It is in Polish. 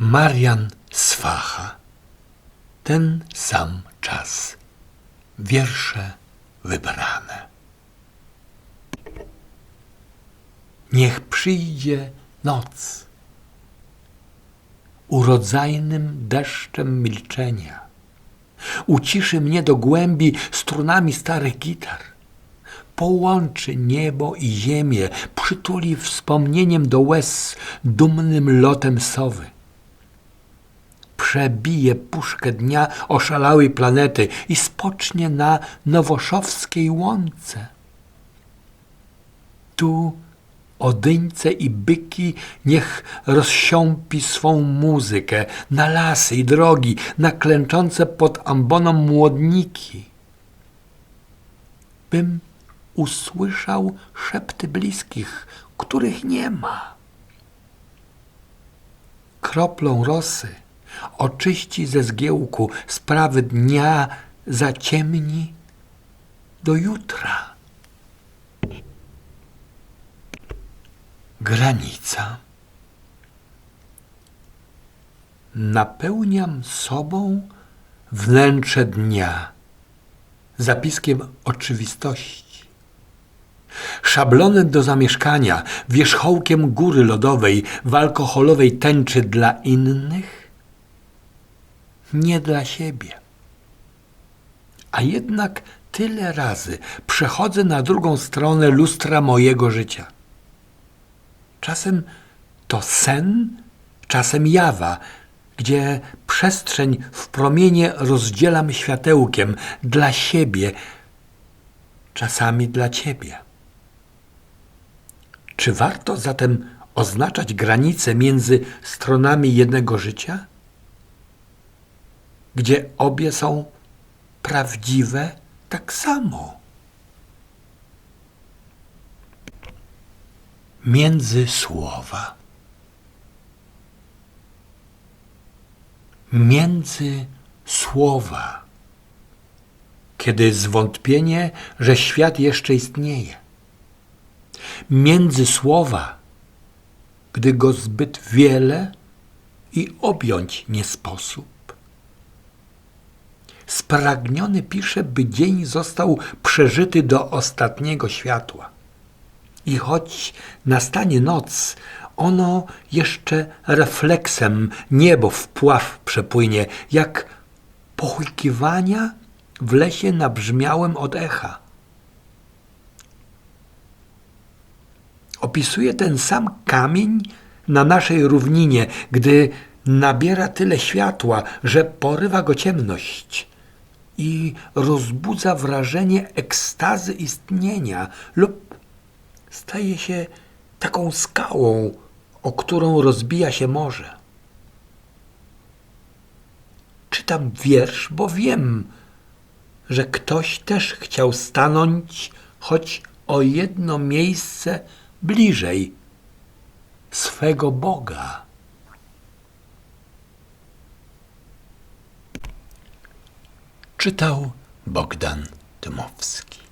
Marian Swacha. Ten sam czas. Wiersze wybrane. Niech przyjdzie noc. Urodzajnym deszczem milczenia. Uciszy mnie do głębi strunami starych gitar. Połączy niebo i ziemię, przytuli wspomnieniem do łez dumnym lotem sowy przebije puszkę dnia oszalałej planety i spocznie na nowoszowskiej łące. Tu odyńce i byki niech rozsiąpi swą muzykę na lasy i drogi, na klęczące pod amboną młodniki. Bym usłyszał szepty bliskich, których nie ma. Kroplą rosy oczyści ze zgiełku sprawy dnia, zaciemni do jutra. Granica. Napełniam sobą wnętrze dnia zapiskiem oczywistości. Szablonem do zamieszkania, wierzchołkiem góry lodowej, w alkoholowej tęczy dla innych, nie dla siebie. A jednak tyle razy przechodzę na drugą stronę lustra mojego życia. Czasem to sen, czasem jawa, gdzie przestrzeń w promienie rozdzielam światełkiem dla siebie, czasami dla ciebie. Czy warto zatem oznaczać granice między stronami jednego życia? Gdzie obie są prawdziwe tak samo. Między słowa. Między słowa. Kiedy zwątpienie, że świat jeszcze istnieje. Między słowa, gdy go zbyt wiele i objąć nie sposób spragniony pisze, by dzień został przeżyty do ostatniego światła. I choć nastanie noc, ono jeszcze refleksem niebo w pław przepłynie, jak pochujkiwania w lesie nabrzmiałem od echa. Opisuje ten sam kamień na naszej równinie, gdy nabiera tyle światła, że porywa go ciemność i rozbudza wrażenie ekstazy istnienia lub staje się taką skałą, o którą rozbija się morze. Czytam wiersz, bo wiem, że ktoś też chciał stanąć choć o jedno miejsce bliżej swego Boga. Czytał Bogdan Dmowski.